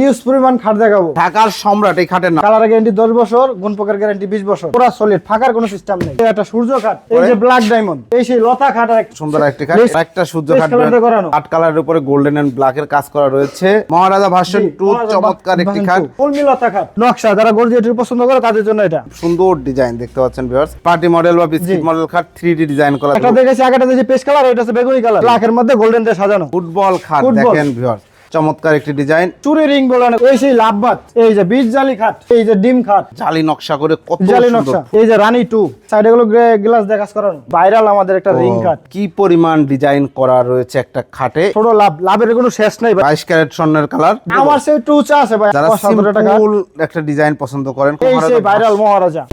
Use পরিমাণ খাট দেখাবো। ঢাকার সম্রাট এই খাটের নাম। কালার গ্যারান্টি দশ বছর গুণ প্রকার গ্যারান্টি বিশ বছর। পুরো সলিড ফাঁকার কোনো সিস্টেম নেই। একটা সূর্য খাট এই যে ব্ল্যাক ডায়মন্ড এই সেই লতা খাট আর একটা। সুন্দর একটি খাট। একটা সূর্য খাট করানো। আট কালারের উপরে গোল্ডেন এন্ড ব্ল্যাক এর কাজ করা রয়েছে। মহারাজা ভার্সন টু চমৎকার একটি খাট। কলমি লতা খাট। নকশা যারা গর্জিয়াটির পছন্দ করে তাদের জন্য এটা। সুন্দর ডিজাইন দেখতে পাচ্ছেন ভিউয়ার্স পার্টি মডেল বা বিস্কিট মডেল খাট থ্রি ডি ডিজাইন করা একটা দেখেছি আগেটা যে পেস্ট কালার এটা হচ্ছে বেগুনি কালার ব্ল্যাকের মধ্যে গোল্ডেন দিয়ে সাজানো। ফুটবল খাট। দেখেন ভিউয়ার্স চমৎকার একটি ডিজাইন। চুরি রিং বলে এই সেই লাভবাত এই যে বীজ জালি খাট এই যে ডিম খাট। জালি নকশা করে কত জালি নকশা এই যে রানী টু সাইডে গুলো গ্লাস দেখাস করানো। ভাইরাল আমাদের একটা রিং খাট। কি পরিমাণ ডিজাইন করা রয়েছে একটা খাটে। ছোট লাভ লাভের কোনো শেষ নাই ভাই। বাইশ ক্যারেট স্বর্ণের কালার। আমার সেই টু চা আছে ভাই যারা। সিম্পল একটা ডিজাইন পছন্দ করেন এই সেই ভাইরাল মহারাজা।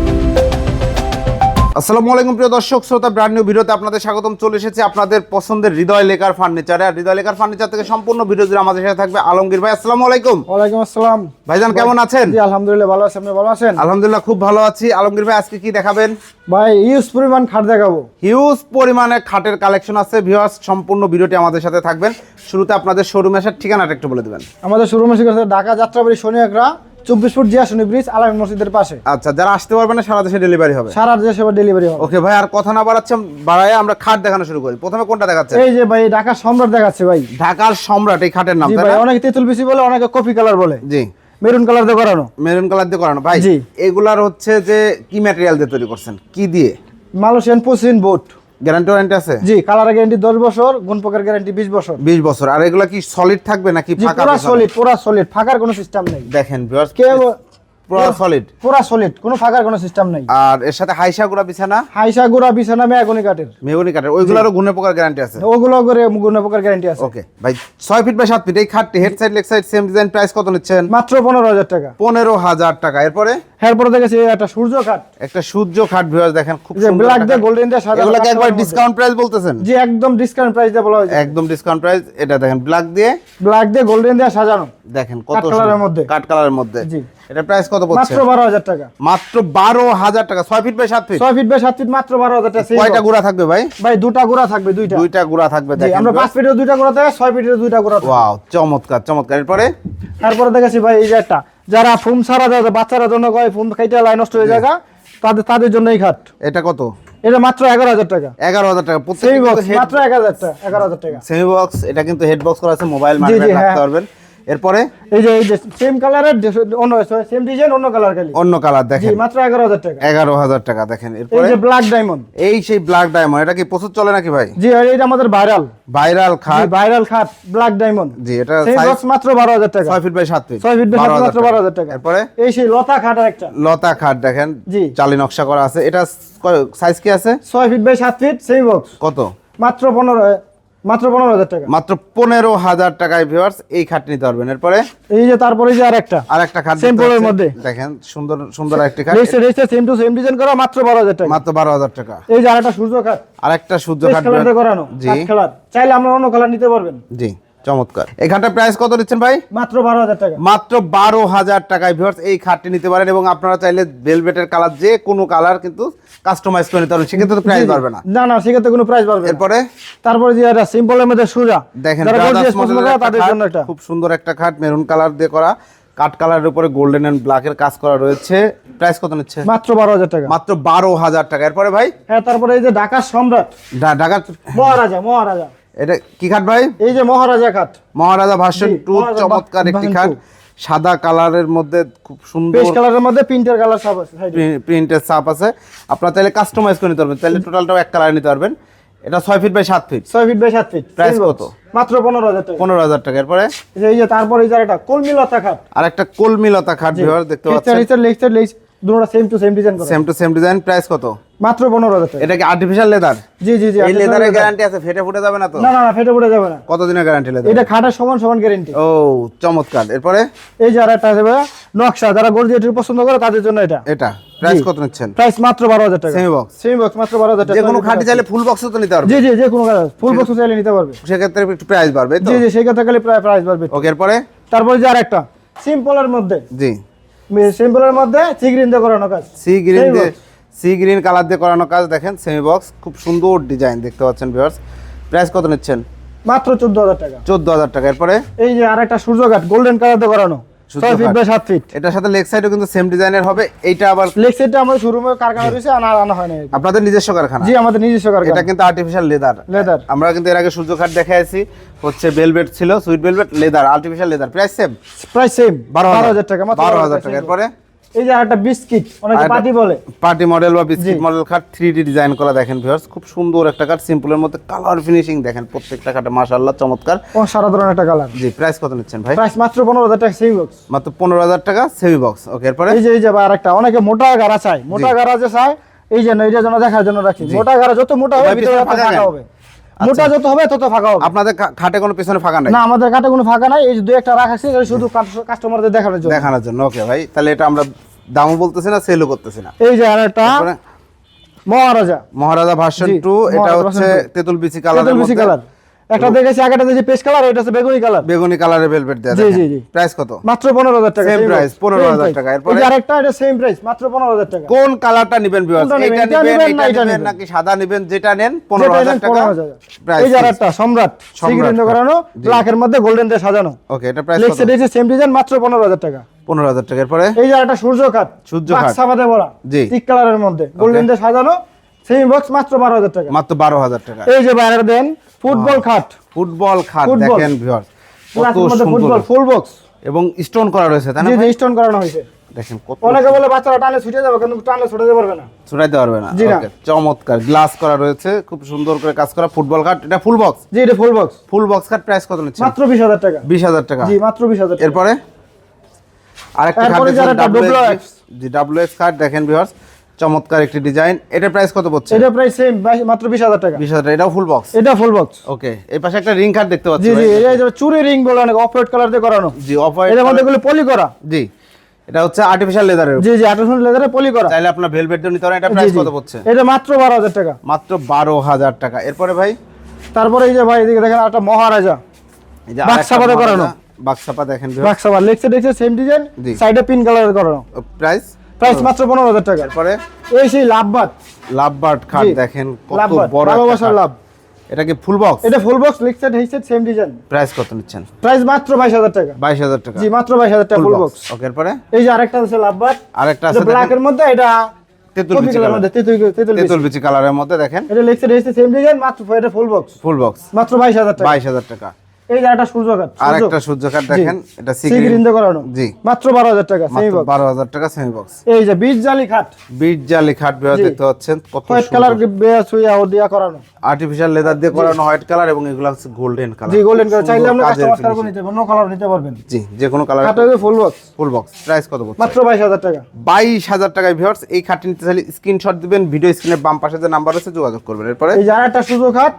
আসসালামু আলাইকুম প্রিয় দর্শক শ্রোতা ব্র্যান্ড নিউ ভিডিওতে আপনাদের স্বাগতম। চলে এসেছে আপনাদের পছন্দের হৃদয় লেকার ফার্নিচারে আর হৃদয় লেকার ফার্নিচার থেকে সম্পূর্ণ ভিডিও জুড়ে আমাদের সাথে থাকবে আলমগীর ভাই। আসসালামু আলাইকুম। ওয়ালাইকুম আসসালাম। ভাইজান কেমন আছেন? জি আলহামদুলিল্লাহ ভালো আছি। আপনি ভালো আছেন? আলহামদুলিল্লাহ খুব ভালো আছি। আলমগীর ভাই আজকে কি দেখাবেন? ভাই হিউজ পরিমাণ খাট দেখাবো। হিউজ পরিমাণে খাটের কালেকশন আছে। ভিউয়ার্স সম্পূর্ণ ভিডিওটি আমাদের সাথে থাকবেন। শুরুতে আপনাদের শোরুমে আসার ঠিকানাটা একটু বলে দেবেন। আমাদের শোরুম এসে ঢাকা যাত্রাবাড়ি শনি একরা চব্বিশ ফুট জিয়াশনি ব্রিজ আলামিন মসজিদের পাশে। আচ্ছা যারা আসতে পারবে না সারা দেশে ডেলিভারি হবে। সারা দেশে ডেলিভারি হবে। ওকে ভাই আর কথা না বাড়াচ্ছে বাড়ায় আমরা খাট দেখানো শুরু করি। প্রথমে কোনটা দেখাচ্ছে এই যে ভাই ঢাকার সম্রাট দেখাচ্ছে ভাই। ঢাকার সম্রাট এই খাটের নাম ভাই অনেকে তেঁতুল বেশি বলে অনেকে কফি কালার বলে। জি। মেরুন কালার দিয়ে করানো। মেরুন কালার দিয়ে করানো। ভাই জি। এগুলার হচ্ছে যে কি ম্যাটেরিয়াল দিয়ে তৈরি করছেন? কি দিয়ে? মালয়েশিয়ান পসিন বোট গ্যারান্টি ওয়ারেন্টি আছে? জি কালার গ্যারান্টি দশ বছর গুণ গ্যারান্টি বিশ বছর। বিশ বছর। আর এগুলা কি সলিড থাকবে নাকি ফাঁকা পুরা? সলিড পুরা সলিড ফাঁকার কোনো সিস্টেম নেই। দেখেন ভিউয়ার্স কেউ পুরো সলিড পুরা সলিড কোনো ফাঁকার কোনো সিস্টেম নেই। আর এর সাথে হাইসা গুড়া বিছানা? হাইসা গুড়া বিছানা মেয়াগুনি কাঠের। মেহগনি কাঠের। ওইগুলারও গুণে পোকার গ্যারান্টি আছে? ওগুলো করে গুণ প্রকার গ্যারান্টি আছে। ওকে ভাই ছয় ফিট বাই সাত ফিট এই খাটটি head side leg side same design price কত নিচ্ছেন? মাত্র পনেরো হাজার টাকা। পনেরো হাজার টাকা। এরপরে? এরপরে দেখেছি একটা সূর্য কাঠ একটা সূর্য খাট ভিউয়ার্স দেখেন খুব সুন্দর ব্ল্যাক দিয়ে গোল্ডেন দিয়ে সাদা এগুলাকে একবার ডিসকাউন্ট প্রাইস বলতেছেন? জি একদম ডিসকাউন্ট প্রাইস দিয়ে বলা হয়েছে। একদম ডিসকাউন্ট প্রাইস এটা দেখেন ব্ল্যাক দিয়ে ব্ল্যাক দিয়ে গোল্ডেন দিয়ে সাজানো। দেখেন কত কালারের মধ্যে। কাট কালারের মধ্যে। জি। এটা প্রাইস কত পড়ছে? মাত্র বারো হাজার টাকা। মাত্র বারো হাজার টাকা ছয় ফিট বাই সাত ফিট ছয় ফিট বাই সাত ফিট মাত্র বারো হাজার টাকা। কয়টা গুড়া থাকবে ভাই? ভাই দুটা গোড়া থাকবে দুইটা। দুইটা গুড়া থাকবে দেখেন আমরা পাঁচ ফিটের দুইটা গোড়া থাকে ছয় ফিটের দুইটা গোড়া ওয়াও চমৎকার চমৎকার। এরপরে? তারপরে দেখেছি ভাই এই যে একটা যারা ফুম ছাড়া যায় বাচ্চারা জন্য কয় ফুম খাইতে লাই নষ্ট হয়ে যায় তাদের তাদের জন্য এই খাট। এটা কত? এটা মাত্র এগারো হাজার টাকা। এগারো হাজার টাকা। প্রত্যেক বক্স মাত্র এক হাজার টাকা এগারো হাজার টাকা। সেমি বক্স এটা কিন্তু হেড বক্স করা আছে মোবাইল মার্কেট রাখতে হ্যাঁ। পারবেন। এরপরে? এই যে এই যে সেম কালারের অন্য সেম ডিজাইন অন্য কালার খালি। অন্য কালার দেখেন। মাত্র এগারো হাজার টাকা। এগারো হাজার টাকা দেখেন। এরপরে? এই যে ব্ল্যাক ডায়মন্ড এই সেই ব্ল্যাক ডায়মন্ড এটা কি প্রচুর চলে নাকি ভাই? জি এটা আমাদের ভাইরাল ভাইরাল খাট। ভাইরাল খাট ব্ল্যাক ডায়মন্ড জি এটা সেই সাইজ মাত্র বারো হাজার টাকা। ছয় ফিট বাই সাত ফিট ছয় ফিট বাই সাত ফিট মাত্র বারো হাজার টাকা। এরপরে? এই সেই লতা খাট একটা। লতা খাট দেখেন। জি। চালি নকশা করা আছে। এটা সাইজ কি আছে? ছয় ফিট বাই সাত ফিট সেই বক্স কত? মাত্র পনেরো মাত্র পনেরো হাজার টাকা। মাত্র পনেরো হাজার টাকায় ভিউয়ার্স এই খাট নিতে পারবেন এরপরে? এই যে তারপরে যে আরেকটা আরেকটা খাট সেম এর মধ্যে। দেখেন সুন্দর সুন্দর একটি খাট register register same to same design করা মাত্র বারো হাজার টাকা। মাত্র বারো হাজার টাকা। এই যে আর একটা সূর্য খাট। আর একটা সূর্য খাট করানো জি। খাট চাইলে আমরা অন্য কালার নিতে পারবেন। জি। চমৎকার। এই খাটটার প্রাইস কত দিচ্ছেন ভাই? মাত্র বারো হাজার টাকা। মাত্র বারো হাজার টাকায় ভিউয়ার্স এই খাটটি নিতে পারেন এবং আপনারা চাইলে ভেলভেটের কালার যে কোনো কালার কিন্তু কাস্টমাইজ করে নিতে পারবেন সেক্ষেত্রে তো প্রাইস পারবে না। না না সেক্ষেত্রে কোনো প্রাইস না। এরপরে? তারপরে যে একটা সিম্পলের মধ্যে দেখেন একটা তাদের খাট, জন্য এটা। খুব সুন্দর একটা খাট মেরুন কালার দিয়ে করা। কাঠ কালারের উপরে গোল্ডেন এন্ড ব্ল্যাক এর কাজ করা রয়েছে। প্রাইস কত নিচ্ছে? মাত্র বারো হাজার টাকা। মাত্র বারো হাজার টাকা। এরপরে ভাই? হ্যাঁ তারপরে এই যে ঢাকার সম্রাট। ঢাকার মহারাজা মহারাজা। এটা কি খাট ভাই? এই যে মহারাজা খাট। মহারাজা ভার্সন টু চমৎকার একটি খাট। সাদা কালারের মধ্যে খুব সুন্দর পেস্ট কালারের মধ্যে প্রিন্টার কালার সব আছে। প্রিন্টের চাপ আছে। আপনারা চাইলে কাস্টমাইজ করে নিতে পারবেন। চাইলে টোটালটাও এক কালার নিতে পারবেন। এটা ছয় ফিট বাই সাত ফিট ছয় ফিট বাই সাত ফিট Price কত? মাত্র পনেরো হাজার টাকা। পনেরো হাজার টাকা। এরপরে? এই যে তারপরে এই যে একটা কলমি লতা খাট। আর একটা কলমিলতা খাট ভিউয়ার দেখতে পাচ্ছেন। লেক্স same to same design same to same design price কত? মাত্র পনেরো হাজার এটা কি আর্টিফিশিয়াল লেদার জি জি জি এই লেদারের গ্যারান্টি আছে ফেটে ফুটে যাবে না তো? না না না ফেটে পড়ে যাবে না। কতদিনের গ্যারান্টি লেদার এটা খাটার সমান সমান গ্যারেন্টি ও চমৎকার। এরপরে? এই যে আর একটা আছে নকশা। যারা গর্জিয়াটির পছন্দ করে তাদের জন্য এটা। এটা। প্রাইস কত নিচ্ছেন? প্রাইস মাত্র বারো হাজার টাকা। সেমি বক্স সেমি বক্স মাত্র বারো হাজার টাকা। যে কোনো খাটি চাইলে ফুল বক্স তো নিতে পারবে। জি জি যে কোনো ফুল বক্স চাইলে নিতে পারবে। সেক্ষেত্রে একটু প্রাইস বাড়বে তো? জি জি কথা গেলে প্রাইস বাড়বে। ওকে এরপরে? তারপরে যে আর একটা সিম্পলের মধ্যে। জি। সিম্পলের মধ্যে দিয়ে করানো কাজ। সি গ্রিন দিয়ে। সি গ্রিন কালার দিয়ে করানো কাজ দেখেন সেমি বক্স খুব সুন্দর ডিজাইন দেখতে পাচ্ছেন ভিউয়ার্স প্রাইস কত নিচ্ছেন? মাত্র চোদ্দ হাজার টাকা। চোদ্দ হাজার টাকা। এরপরে? এই যে আর একটা সূর্যঘাট গোল্ডেন কালার দিয়ে করানো। ছয় ফিট বাই সাত ফিট এটার সাথে লেগ সাইডও কিন্তু সেম ডিজাইনের হবে। এইটা আবার লেগ সাইডটা আমাদের শোরুমে কারখানা রয়েছে আনা আনা হয় না। আপনাদের নিজস্ব কারখানা? জি আমাদের নিজস্ব এটা কিন্তু আর্টিফিশিয়াল লেদার Leather। আমরা কিন্তু এর আগে সূর্য খাট দেখাইছি হচ্ছে বেলভেট ছিল sweet velvet leather artificial leather price same price same বারো হাজার। টাকা মাত্র বারো হাজার টাকা। এরপরে? এই যে একটা বিস্কিট অনেকে পার্টি বলে। পার্টি মডেল বা biscuit model three D design করা দেখেন ভিউয়ার্স খুব সুন্দর একটা খাট সিম্পলের মধ্যে কালার ফিনিশিং দেখেন প্রত্যেকটা খাটে মাশাআল্লাহ চমৎকার। ও সারা ধরনের একটা কালার জি প্রাইস কত নিচ্ছেন ভাই? প্রাইস মাত্র পনেরো হাজার টাকা সেই বক্স মাত্র পনেরো হাজার টাকা সেমি বক্স ওকে এরপরে? এই যে এই যে আর একটা অনেকে মোটা গাড়া চায় মোটা গাড়া যে চায় এই জন্য এইটার জন্য দেখার জন্য রাখি। মোটা গাড়া যত মোটা হবে ভিতরে ফাঁকা হবে। মোটা যত হবে তত ফাঁকা হবে। আপনাদের খাটে কোনো পেছনে ফাঁকা নাই? না আমাদের খাটে কোনো ফাঁকা নাই এই যে দুই একটা রাখাছি শুধু কাস্টমারদের দেখানোর জন্য। দেখানোর জন্য ওকে ভাই। তাহলে এটা আমরা দামও বলতেছি না সেলও করতেছি না। এই যে আর একটা মহারাজা। মহারাজা ভার্সন টু এটা হচ্ছে তেতুল বিচি কালারের তেঁতুল বিচি কালার একটা দেখেছি আগেটা যে পেস্ট কালার এটা হচ্ছে বেগুনি কালার। বেগুনি কালারের ভেলভেট দেয়া জি, জি, জি। প্রাইস কত? মাত্র পনেরো হাজার টাকা Same same price, price, 15,000 টাকা। এরপরে? এই আরেকটা এটা সেম প্রাইস মাত্র পনেরো হাজার টাকা। কোন কালারটা নেবেন ভিউয়ার্স এটা নেবেন এটা নেবেন? নাকি সাদা নেবেন? যেটা নেন 15000 টাকা। প্রাইস এই আরেকটা সম্রাট সম্রাট করানো ব্ল্যাকের মধ্যে গোল্ডেন দিয়ে সাজানো। ওকে এটা প্রাইস কত? সেট সেম ডিজাইন মাত্র পনেরো হাজার টাকা। 15000 টাকা। এরপরে? এই যে একটা সূর্য খাট সূর্য বাক্স খাট। সাবাদে ভরা জি। টিক কালারের মধ্যে। গোল্ডেন দিয়ে সাজানো সেমি বক্স মাত্র বারো হাজার টাকা। মাত্র 12000 টাকা। এই যে বাইরে দেন ফুটবল খাট। ফুটবল খাট দেখেন ভিউয়ার্স কত সুন্দর। ফুল বক্স এবং স্টোন করা রয়েছে তাই না জি স্টোন করানো হয়েছে। দেখেন কত অনেকে বলে বাচ্চারা টানে ছুটে যাবে কিন্তু টানে ছুটে যেতে পারবে না। ছুটাইতে পারবে না। চমৎকার। গ্লাস করা রয়েছে খুব সুন্দর করে কাজ করা ফুটবল খাট। এটা ফুল বক্স জি এটা ফুল বক্স ফুল বক্স খাট প্রাইস কত নিচ্ছেন? মাত্র বিশ হাজার টাকা। 20000 টাকা। জি মাত্র বিশ হাজার এরপরে? আরেকটা খাট এরপরে যারা ডাব্লিউ জি ডাব্লিউ এক্স খাট দেখেন ভিউয়ার্স চমৎকার একটি ডিজাইন। এটা প্রাইস কত পড়ছে? এটা প্রাইস সেম মাত্র বিশ হাজার টাকা। বিশ হাজার এটাও ফুল বক্স এটা ফুল বক্স ওকে এই পাশে একটা রিং খাট দেখতে পাচ্ছি জি জি এটা যে চুরি রিং বলে অনেক অফ হোয়াইট কালার দিয়ে করানো। জি অফ হোয়াইট এটার মধ্যে গুলো পলি করা। জি এটা হচ্ছে আর্টিফিশিয়াল লেদারের জি জি আঠারোশো লেদারে পলি করা। চাইলে আপনার ভেলভেট নিতে পারেন এটা প্রাইস কত পড়ছে? এটা মাত্র বারো হাজার টাকা। মাত্র বারো হাজার টাকা। এরপরে ভাই? তারপরে এই যে ভাই এদিকে দেখেন একটা মহারাজা। এই যে বাক্সাপাতে করানো। বাক্সাপা দেখেন বাক্সাবা লেগসে দেখছে সেম ডিজাইন সাইডে পিন কালার করানো। প্রাইস প্রাইস মাত্র পনেরো হাজার টাকা। এরপরে? এই সেই লাভবাদ লাভবার্ড খাট দেখেন কত বড় ভালোবাসার লাভ। এটা কি ফুল বক্স এটা full box leg set headset same design price কত নিচ্ছেন? প্রাইস মাত্র বাইশ হাজার টাকা। বাইশ হাজার টাকা। জি মাত্র বাইশ হাজার টাকা ফুল বক্স ওকে এরপরে? এই যে আরেকটা আছে লাভবাদ আরেকটা আছে ব্ল্যাক এর মধ্যে এটা কালারের মধ্যে দেখেন। এটা হেডসেট সেম ডিজাইন মাত্র এটা ফুল বক্স ফুল বক্স মাত্র বাইশ হাজার টাকা। বাইশ হাজার টাকা। এই যে একটা সূর্য আর একটা দেখেন এটা সিগ্রিন। সিগ্রিন করানো। জি। মাত্র বারো হাজার টাকা সেমি বক্স বারো হাজার টাকা সেমি বক্স এই যে বীজ জালি খাট বিট জালি খাট। দেখতে পাচ্ছেন কত হোয়াইট কালার বেয়া সুইয়া ও দিয়া করানো। আর্টিফিশিয়াল লেদার দিয়ে করানো হোয়াইট কালার এবং এগুলো হচ্ছে গোল্ডেন কালার জি গোল্ডেন কালার চাইলে আপনি নিতে পারবেন কালার নিতে পারবেন। জি যে কোনো কালার খাট হবে full box full box price কত পড়ছে মাত্র বাইশ হাজার টাকা। বাইশ হাজার টাকায় ভিউয়ার্স এই খাটটি নিতে চাইলে স্ক্রিনশট দিবেন ভিডিও স্ক্রিনের বাম পাশে যে নাম্বার আছে যোগাযোগ করবেন। এরপরে? এই যে আরেকটা সুযোগ খাট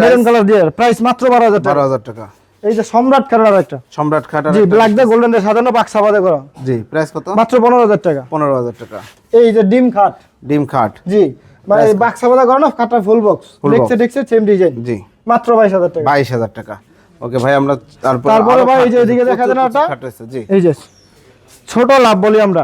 মেরুন কালার দিয়ে প্রাইস মাত্র বারো হাজার বারো টাকা হাজার টাকা। এই যে সম্রাট কালার একটা সম্রাট খাট জি ব্ল্যাক দিয়ে গোল্ডেন দিয়ে সাজানো বাক্সা বাদে করা। জি প্রাইস কত? মাত্র পনেরো হাজার টাকা। পনেরো হাজার টাকা। এই যে ডিম খাট। ডিম খাট। জি মানে বাক্সা বাদা করানো খাটটা ফুল বক্স দেখছে। দেখছে সেম ডিজাইন জি। মাত্র বাইশ হাজার টাকা। বাইশ হাজার টাকা। ওকে ভাই আমরা তারপর তারপরে ভাই এই যে এদিকে দেখা যায় না ওটা? জি। এই যে ছোট লাভ বলি আমরা।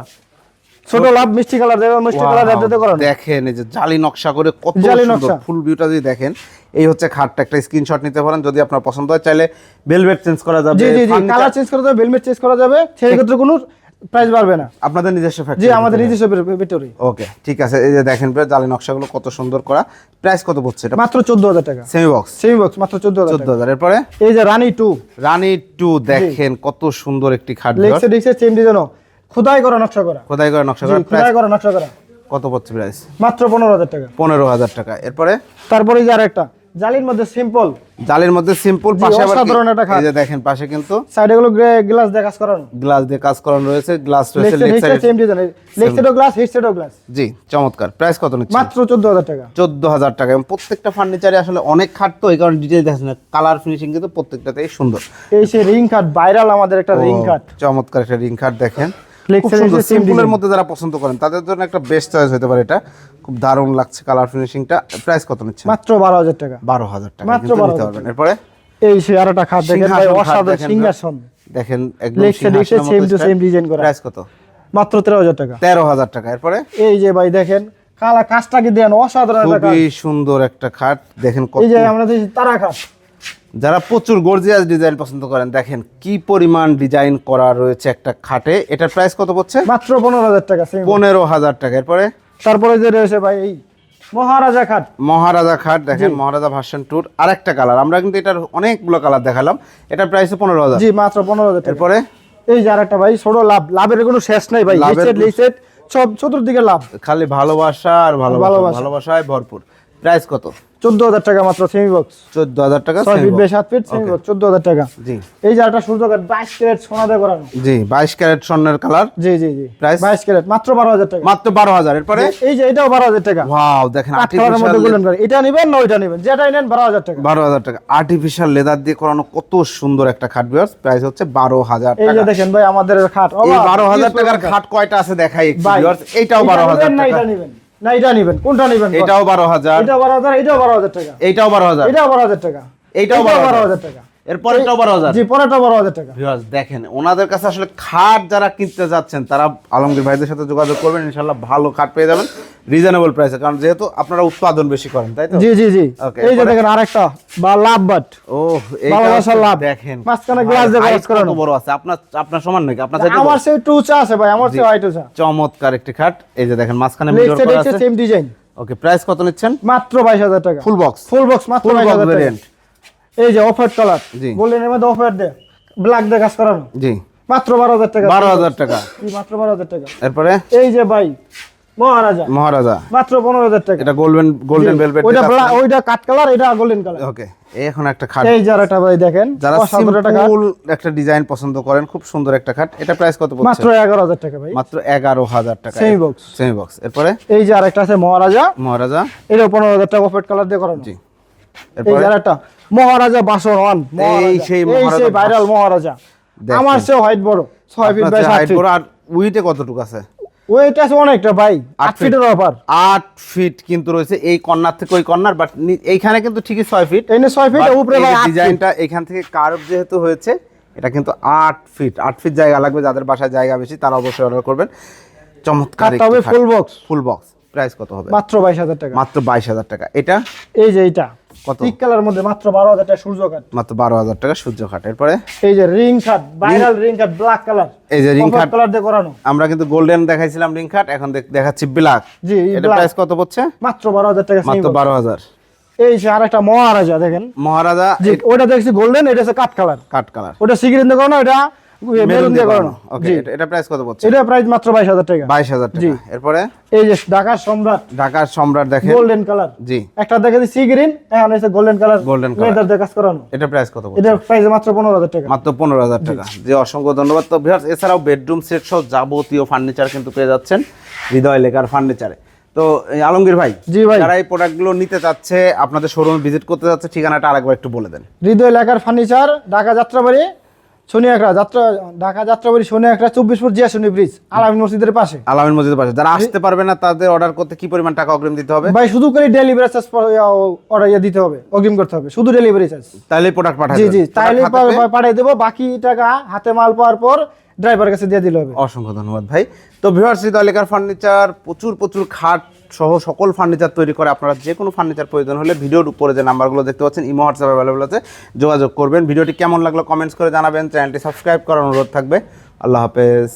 ছোট লাভ মিষ্টি কালার দেবে মিষ্টি কালার দিতে করানো। দেখেন এই যে জালি নকশা করে কত সুন্দর ফুল ভিউটা যদি দেখেন এই হচ্ছে খাটটা একটা স্ক্রিনশট নিতে পারেন যদি আপনার পছন্দ হয় চাইলে ভেলভেট চেঞ্জ করা যাবে জি জি জি কালার চেঞ্জ করা যাবে বেলমেট চেঞ্জ করা যাবে সেই ক্ষেত্রে কোনো প্রাইস বাড়বে না। আপনাদের নিজস্ব ফ্যাক্টরি জি আমাদের নিজস্ব ভিতরে ওকে ঠিক আছে এই যে দেখেন জালি নকশাগুলো কত সুন্দর করা। প্রাইস কত পড়ছে এটা? মাত্র চোদ্দ হাজার টাকা। সেমি বক্স সেমি বক্স মাত্র চোদ্দ হাজার চোদ্দ টাকা। হাজার এরপরে? এই যে রানী টু রানী টু দেখেন কত সুন্দর একটি খাট লেক্সে দেখছে সেম ডিজাইন খোদাই করা নকশা করা। খোদাই করে নকশা করা। খোদাই করা নকশা করা। কত পড়ছে প্রাইস মাত্র পনেরো হাজার টাকা। পনেরো হাজার টাকা। এরপরে? তারপরে যে আরেকটা জালির মধ্যে সিম্পল জালের মধ্যে সিম্পল পাশে আবার অসাধারণ একটা খাট। এই যে দেখেন পাশে কিন্তু সাইডে গুলো গ্লাস দিয়ে কাজ করানো। গ্লাস দিয়ে কাজ করানো রয়েছে। গ্লাস রয়েছে লেগ দেখছে সেম ডিজাইন গ্লাস গ্লাস জি চমৎকার। প্রাইস কত নিচ্ছে মাত্র চোদ্দ হাজার টাকা। চোদ্দ হাজার টাকা। এবং প্রত্যেকটা ফার্নিচারে আসলে অনেক খাট তো এই কারণে ডিটেল দেখছেন না। কালার ফিনিশিং কিন্তু প্রত্যেকটাতেই সুন্দর। এই সে রিং কাট ভাইরাল আমাদের একটা রিং কাট চমৎকার একটা রিং খাট দেখেন। সিম্পলের মধ্যে যারা পছন্দ করেন তাদের জন্য একটা বেস্ট চয়েস হতে পারে এটা। খুব দারুণ লাগছে কালার ফিনিশিংটা প্রাইস কত নিচ্ছে মাত্র বারো হাজার টাকা। বারো হাজার টাকা মাত্র কিন্তু 12,000 নিতে পারবেন। এরপরে? এই সে আরেকটা খাট দেখেন অসাধারণ সিংহাসন। দেখেন একদম same to same design করা। প্রাইস কত? মাত্র তেরো হাজার টাকা। তেরো হাজার টাকা। এরপরে? এই যে ভাই দেখেন কালা কাজটাকে দেন? অসাধারণ একটা খুবই সুন্দর একটা খাট। দেখেন এই যে আমরা তারা খাট। যারা প্রচুর গর্জিয়াস ডিজাইন পছন্দ করেন দেখেন কি পরিমাণ ডিজাইন করা রয়েছে একটা খাটে। এটার প্রাইস কত পড়ছে? মাত্র পনেরো হাজার টাকা পনেরো হাজার টাকা। এরপরে? তারপরে যে রয়েছে ভাই এই মহারাজা খাট। মহারাজা খাট দেখেন মহারাজা ভার্সন টুর আরেকটা কালার আমরা কিন্তু এটার অনেকগুলো কালার দেখালাম। এটার প্রাইস পনেরো হাজার। জি মাত্র পনেরো হাজার এরপরে? এই যে আরেকটা ভাই ছোট লাভ। লাভের কোনো শেষ নাই ভাই। লাভের সব চতুর্দিকে লাভ। খালি ভালোবাসা আর ভালোবাসা। ভালোবাসায় ভরপুর। প্রাইস কত? চোদ্দ হাজার টাকা মাত্র সেমি বক্স চোদ্দ হাজার টাকা ছয় ফিট box। বাই সাত ফিট সেমি বক্স চোদ্দ হাজার টাকা। জি। এই যে একটা সূর্য কাঠ বাইশ ক্যারেট সোনা দিয়ে করানো। জি বাইশ ক্যারেট স্বর্ণের কালার জি জি জি। Price? বাইশ ক্যারেট মাত্র বারো হাজার টাকা। মাত্র বারো হাজার এরপরে? এই যে এটাও বারো হাজার টাকা। ওয়াও দেখেন কালারের মধ্যে গোল্ডেন কালার এটা নেবেন না ওইটা নেবেন? যেটাই নেন বারো হাজার টাকা। বারো হাজার টাকা। আর্টিফিশিয়াল লেদার দিয়ে করানো কত সুন্দর একটা খাট বিয়ার্স প্রাইস হচ্ছে বারো হাজার এই যে দেখেন ভাই আমাদের খাট। এই বারো হাজার টাকার খাট কয়টা আছে দেখাই একটু। এইটাও এটা বারো হাজার না টাকা। এটা নেবেন। না এটা নেবেন। কোনটা নেবেন? এটাও বারো হাজার। এটাও বারো হাজার এটাও বারো হাজার টাকা। এইটাও বারো হাজার। এটাও বারো হাজার টাকা। এটাও বারো হাজার টাকা। বারো হাজার। জি বারো হাজার টাকা। ভিউয়ার্স দেখেন ওনাদের কাছে আসলে খাট যারা কিনতে যাচ্ছেন তারা আলমগীর ভাইদের সাথে যোগাযোগ করবেন ইনশাল্লাহ ভালো খাট পেয়ে যাবেন রিজনেবল প্রাইসে কারণ যেহেতু আপনারা উৎপাদন বেশি করেন তাই তো? জি জি জি। এই যে দেখেন আরেকটা বা লাভ বাট। ও ভালোবাসার লাভ। দেখেন। মাঝখানে glass দিয়ে করানো। বড় আছে? আপনার আপনার সমান নাকি? আপনার চাইতে আমার বড়? সে একটু উঁচা আছে ভাই আমার সে হাইট উঁচা চমৎকার একটি খাট। এই যে দেখেন মাঝখানে মিরর করা আছে। সেম ডিজাইন ওকে প্রাইস কত নিচ্ছেন? মাত্র বাইশ হাজার টাকা। ফুল বক্স ফুল বক্স মাত্র ফুল বাইশ বক্স হাজার টাকা। ভেরিয়েন্ট এই যে অফার কালার জি। গোল্ডেনের মধ্যে অফার দে ব্ল্যাক দিয়ে কাজ করানো। জি। মাত্র বারো হাজার টাকা। বারো হাজার টাকা। মাত্র বারো হাজার টাকা। এরপরে? এই যে ভাই মহারাজা। মহারাজা। মাত্র পনেরো হাজার টাকা। এটা গোল্ডেন গোল্ডেন ভেলভেট ওইটা ওইটা কাঠ কালার এটা গোল্ডেন কালার ওকে এখন একটা খাট। এই যার একটা ভাই দেখেন যারা একটা। সিম্পল একটা ডিজাইন পছন্দ করেন খুব সুন্দর একটা খাট। এটা প্রাইস কত পড়ছে? মাত্র এগারো হাজার টাকা ভাই। মাত্র এগারো হাজার টাকা। সেমি বক্স সেমি বক্স এরপরে? এই যে আরেকটা আছে মহারাজা। মহারাজা। এটা পনেরো হাজার টাকা অফার কালার দিয়ে করানো। জি। এই এরপরে? যে আরেকটা মহারাজা বাসন ওয়ান এই সেই ভাইরাল মহারাজা। আমার সে হাইট বড় ছয় ফিট বাই সাত ফিট। আর উইটে কতটুকু আছে? ওইটা আছে অনেকটা ভাই আট। ফিটের অফার আট ফিট কিন্তু রয়েছে এই কর্নার থেকে ওই কর্নার বাট এইখানে কিন্তু ঠিকই ছয় ফিট এনে ছয় ফিট উপরে ভাই ডিজাইনটা এখান থেকে কার্ভ যেহেতু হয়েছে এটা কিন্তু আট ফিট আট ফিট জায়গা লাগবে যাদের বাসায় জায়গা বেশি তারা অবশ্যই অর্ডার করবেন। চমৎকার তবে full box full box price কত হবে? মাত্র বাইশ হাজার টাকা। মাত্র বাইশ হাজার টাকা। এটা? এই যে এইটা। কত? কালার মধ্যে মাত্র বারো হাজার টাকা সূর্য মাত্র বারো হাজার টাকা সূর্য এরপরে? এই যে ring viral ring black colour এই যে রিং কালার দিয়ে করানো। আমরা কিন্তু গোল্ডেন দেখাইছিলাম রিং খাট এখন দেখ- দেখাচ্ছি ব্ল্যাক জি এটা প্রাইস কত পড়ছে? মাত্র বারো হাজার টাকা মাত্র single। বারো হাজার। এই যে আরেকটা মহারাজা দেখেন। মহারাজা ওটা দেখছি গোল্ডেন এটা হচ্ছে কাঠ কালার কাট কালার ওটা সিগারেট দিয়ে করানো এটা মেরুন দিয়ে করানো ওকে এটা প্রাইস কত পড়ছে? এটা প্রাইস মাত্র বাইশ হাজার টাকা। বাইশ হাজার জি। টাকা। এরপরে? এই যে ঢাকার সম্রাট। ঢাকার সম্রাট দেখেন। গোল্ডেন কালার জি। একটা দেখে সি গ্রিন এখন এসে golden colour Golden colour। Leather দিয়ে কাজ করানো। এটা প্রাইস কত পড়ছে? এটা প্রাইস মাত্র পনেরো হাজার টাকা। মাত্র পনেরো হাজার টাকা। যে অসংখ্য ধন্যবাদ। তো ভিউয়ার্স এছাড়াও বেডরুম সেট সহ যাবতীয় ফার্নিচার কিন্তু পেয়ে যাচ্ছেন হৃদয় লেখার ফার্নিচারে তো এই আলমগীর ভাই জি ভাই। যারা এই প্রোডাক্টগুলো নিতে চাচ্ছে আপনাদের শোরুমে ভিজিট করতে যাচ্ছে ঠিকানাটা আরেকবার একটু বলে দেন। হৃদয় লেখার ফার্নিচার ঢাকা যাত্রাবাড়ি শনি একরা যাত্রা ঢাকা যাত্রাবাড়ি শনি একরা চব্বিশ ফুট জিয়া শনি ব্রিজ আলামিন মসজিদের পাশে। আলামিন মসজিদের পাশে। যারা আসতে পারবে না তাদের অর্ডার করতে কি পরিমাণ টাকা অগ্রিম দিতে হবে? ভাই শুধু করে ডেলিভারি চার্জ অর্ডার ইয়ে দিতে হবে অগ্রিম করতে হবে শুধু ডেলিভারি চার্জ তাহলে প্রোডাক্ট পাঠাবে জি জি তাইলে পাঠিয়ে দেবো বাকি টাকা হাতে মাল পাওয়ার পর ড্রাইভারের কাছে দিয়ে দিলে হবে। অসংখ্য ধন্যবাদ ভাই। তো ভিউয়ার্স লেখার ফার্নিচার প্রচুর প্রচুর খাট সহ সকল ফার্নিচার তৈরি করে আপনারা যে কোনো ফার্নিচার প্রয়োজন হলে ভিডিওর উপরে যে নাম্বারগুলো দেখতে পাচ্ছেন, ইমো হোয়াটসঅ্যাপ অ্যাভেলেবল আছে, যোগাযোগ করবেন। ভিডিওটি কেমন লাগল কমেন্টস করে জানাবেন। চ্যানেলটি সাবস্ক্রাইব করার অনুরোধ থাকবে। আল্লাহ হাফেজ।